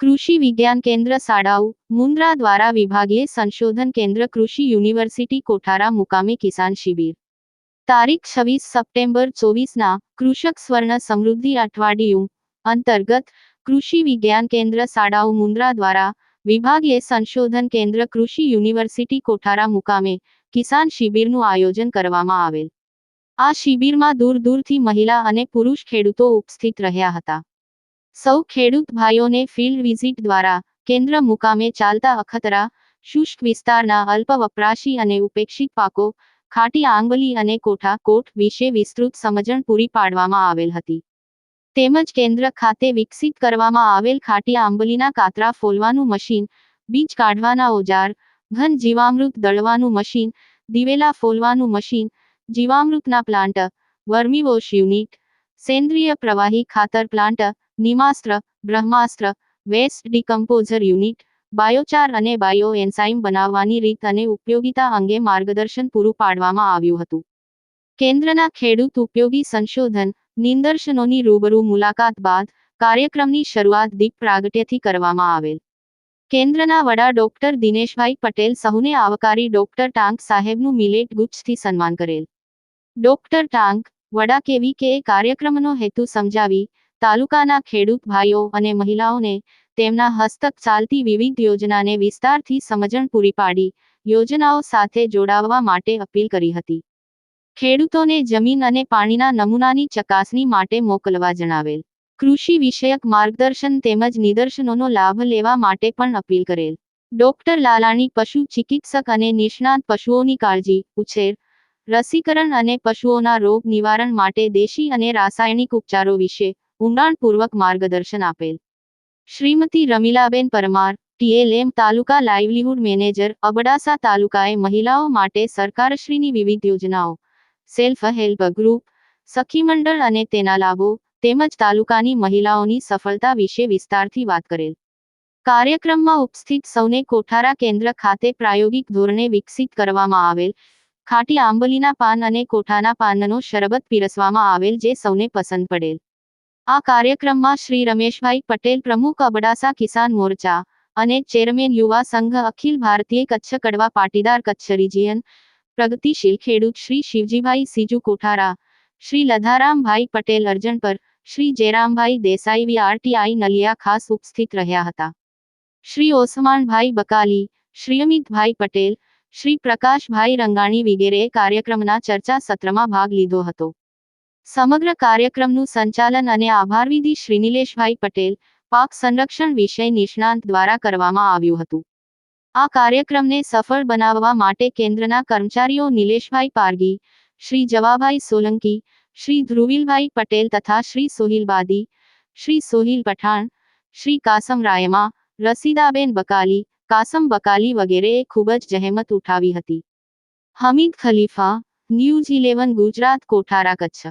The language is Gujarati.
કૃષિ વિજ્ઞાન કેન્દ્ર શાળાઓ, મુન્દ્રા દ્વારા વિભાગીય સંશોધન કેન્દ્ર, કૃષિ યુનિવર્સિટી, કોઠારા મુકામે કિસાન શિબિર. તારીખ છવ્વીસ સપ્ટેમ્બર ચોવીસના કૃષક સ્વર્ણ સમૃદ્ધિ અઠવાડિયું અંતર્ગત કૃષિ વિજ્ઞાન કેન્દ્ર શાળાઓ મુન્દ્રા દ્વારા વિભાગીય સંશોધન કેન્દ્ર, કૃષિ યુનિવર્સિટી, કોઠારા મુકામે કિસાન શિબિરનું આયોજન કરવામાં આવેલ. આ શિબિરમાં દૂર દૂરથી મહિલા અને પુરુષ ખેડૂતો ઉપસ્થિત રહ્યા હતા. સૌ ખેડૂત ભાઈઓને ફિલ્ડ વિઝિટ દ્વારા કેન્દ્ર મુકામે ચાલતા અખતરા, શુષ્ક વિસ્તારના અલ્પ વપરાશી અને ઉપેક્ષિત પાકો, ખાટી આંબલી અને કોઠા કોટ વિશે વિસ્તૃત સમજણ પૂરી પાડવામાં આવેલ હતી. તેમજ કેન્દ્ર ખાતે વિકસિત કરવામાં આવેલ ખાટી આંબલીના કાતરા ફોલવાનું મશીન, બીજ કાઢવાના ઓજાર ઘન જીવામૃત દળવાનું મશીન, દિવેલા ફોલવાનું મશીન, જીવામૃતના પ્લાન્ટ વર્મીવોશ યુનિટ સેન્દ્રિય પ્રવાહી ખાતર પ્લાન્ટ, નિમાસ્ત્ર, બ્રહ્માસ્ત્ર, વેસ્ટ ડિકમ્પોઝર યુનિટ, બાયોચાર અને બાયો એન્ઝાઇમ બનાવવાની રીત અને ઉપયોગિતા અંગે માર્ગદર્શન પૂરું પાડવામાં આવ્યું હતું. કેન્દ્રના ખેડૂત ઉપયોગી સંશોધન નિદર્શનોની રૂબરૂ મુલાકાત બાદ કાર્યક્રમની શરૂઆત દીપ પ્રાગટ્યથી કરવામાં આવેલ. કેન્દ્રના વડા ડોક્ટર દિનેશભાઈ પટેલ સહુને આવકારી ડોક્ટર ટાંક સાહેબનું મિલેટ ગુચ્છથી સન્માન કરેલ. ડોક્ટર ટાંક, વડા કેવી કે કાર્યક્રમનો હેતુ સમજાવી, તાલુકાના ખેડૂત ભાઈઓ અને મહિલાઓને તેમના હસ્તક ચાલતી વિવિધ યોજનાને વિસ્તારથી સમજણ પૂરી પાડી, યોજનાઓ સાથે જોડાવવા માટે અપીલ કરી હતી. ખેડૂતોને જમીન અને પાણીના નમૂનાની ચકાસણી માટે મોકલવા જણાવેલ. કૃષિ વિષયક માર્ગદર્શન તેમજ નિદર્શનોનો લાભ લેવા માટે પણ અપીલ કરેલ. ડોક્ટર લાલાણી પશુ ચિકિત્સક અને નિષ્ણાત પશુઓની કાળજી, ઉછેર, રસીકરણ અને પશુઓના રોગ નિવારણ માટે દેશી અને રાસાયણિક ઉપચારો વિશે ઊંડાણપૂર્વક માર્ગદર્શન આપેલ. Shrimati Ramilaben Parmar, TLM taluka livelihood manager, Abdasa તાલુકાએ મહિલાઓ માટે સરકારશ્રીની વિવિધ યોજનાઓ, સેલ્ફ હેલ્પ ગ્રુપ, સખી મંડળ અને તેના લાભો તેમજ તાલુકાની મહિલાઓની સફળતા વિશે વિસ્તારથી વાત કરેલ. કાર્યક્રમમાં ઉપસ્થિત સૌને કોઠારા કેન્દ્ર ખાતે પ્રાયોગિક ધોરણે વિકસિત કરવામાં આવેલ ખાટી આંબલીના પાન અને કોઠાના પાનનો શરબત પીરસવામાં આવેલ જે સૌને પસંદ પડેલ. આ કાર્યક્રમમાં શ્રી રમેશભાઈ પટેલ પ્રમુખ અબડાસા કિસાન મોરચા અને ચેરમેન યુવા સંઘ અખિલ ભારતીય કચ્છ કડવા પાટીદાર કચ્છ રિજિયન પ્રગતિશીલ ખેડૂત શ્રી શિવજીભાઈ સીજુ કોઠારા, શ્રી લધારામભાઈ પટેલ અર્જણપર શ્રી જયરામભાઈ દેસાઈ વીઆરટીઆઈ નલિયા ખાસ ઉપસ્થિત રહ્યા હતા. શ્રી ઓસમાનભાઈ બકાલી, શ્રી અમિતભાઈ પટેલ, શ્રી પ્રકાશભાઈ રંગાણી વગેરેએ કાર્યક્રમના ચર્ચા સત્રમાં ભાગ લીધો હતો. સમગ્ર કાર્યક્રમનું સંચાલન અને આભારવિધિ શ્રી નિલેશભાઈ પટેલ, પાક સંરક્ષણ વિષય નિષ્ણાંત દ્વારા કરવામાં આવ્યું હતું. આ કાર્યક્રમને સફળ બનાવવા માટે કેન્દ્રના કર્મચારીઓ નિલેશભાઈ પારગી, શ્રી જવાભાઈ સોલંકી શ્રી ધ્રુવિલભાઈ પટેલ તથા શ્રી સોહિલ બાદી શ્રી સોહિલ પઠાણ, શ્રી કાસમ રાયમા, રસીદાબેન બકાલી, કાસમ બકાલી વગેરેએ ખૂબ જ જહેમત ઉઠાવી હતી. Hamid Khalifa, news eleven, Gujarat, Kothara, Kutch.